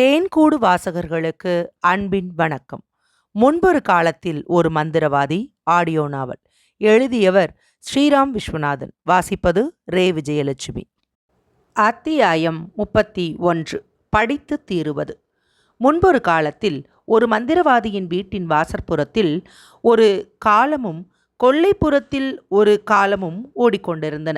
தேன்கூடு வாசகர்களுக்கு அன்பின் வணக்கம். முன்பொரு காலத்தில் ஒரு மந்திரவாதி ஆடியோ நாவல் எழுதியவர் ஸ்ரீராம் விஸ்வநாதன். வாசிப்பது ரே. விஜயலட்சுமி. அத்தியாயம் முப்பத்தி ஒன்று. படித்து தீருவது. முன்பொரு காலத்தில் ஒரு மந்திரவாதியின் வீட்டின் வாசற்புறத்தில் ஒரு காலமும் கொல்லைப்புறத்தில் ஒரு காலமும் ஓடிக்கொண்டிருந்தன.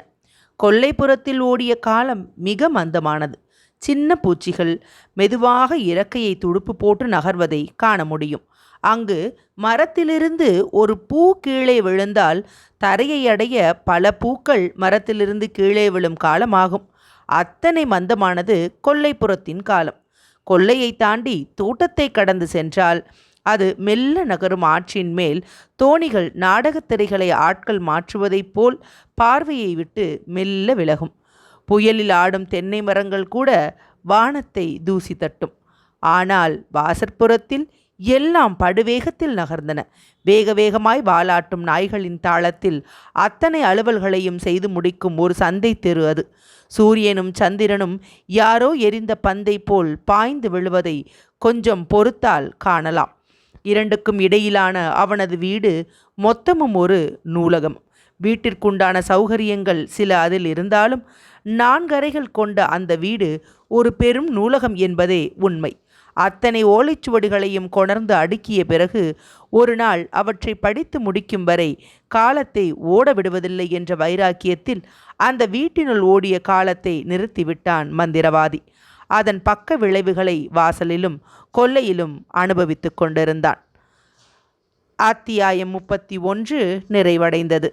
கொல்லைப்புறத்தில் ஓடிய காலம் மிக மந்தமானது. சின்ன பூச்சிகள் மெதுவாக இறக்கையை துடுப்பு போட்டு நகர்வதை காண முடியும். அங்கு மரத்திலிருந்து ஒரு பூ கீழே விழுந்தால் தரையை அடைய பல பூக்கள் மரத்திலிருந்து கீழே விழும் காலமாகும். அத்தனை மந்தமானது கொல்லைப்புறத்தின் காலம். கொல்லையை தாண்டி தோட்டத்தை கடந்து சென்றால் அது மெல்ல நகரும் ஆற்றின் மேல் தோணிகள் நாடகத் திரைகளை ஆட்கள் மாற்றுவதைப் போல் பார்வையை விட்டு மெல்ல விலகும். புயலில் ஆடும் தென்னை மரங்கள் கூட வானத்தை தூசி தட்டும். ஆனால் வாசற்புறத்தில் எல்லாம் படுவேகத்தில் நகர்ந்தன. வேக வேகமாய் வாலாட்டும் நாய்களின் தாளத்தில் அத்தனை அலுவல்களையும் செய்து முடிக்கும் ஒரு சந்தை தெரு அது. சூரியனும் சந்திரனும் யாரோ எரிந்த பந்தை போல் பாய்ந்து விழுவதை கொஞ்சம் பொறுத்தால் காணலாம். இரண்டுக்கும் இடையிலான அவனது வீடு மொத்தமும் ஒரு நூலகம். வீட்டிற்குண்டான சௌகரியங்கள் சில அதில் இருந்தாலும் நான்கறைகள் கொண்ட அந்த வீடு ஒரு பெரும் நூலகம் என்பதே உண்மை. அத்தனை ஓலைச்சுவடிகளையும் கொணர்ந்து அடுக்கிய பிறகு ஒரு நாள் அவற்றை படித்து முடிக்கும் வரை காலத்தை ஓட விடுவதில்லை என்ற வைராக்கியத்தில் அந்த வீட்டினுள் ஓடிய காலத்தை நிறுத்திவிட்டான் மந்திரவாதி. அதன் பக்க விளைவுகளை வாசலிலும் கொல்லையிலும் அனுபவித்து கொண்டிருந்தான். அத்தியாயம் முப்பத்தி ஒன்று நிறைவடைந்தது.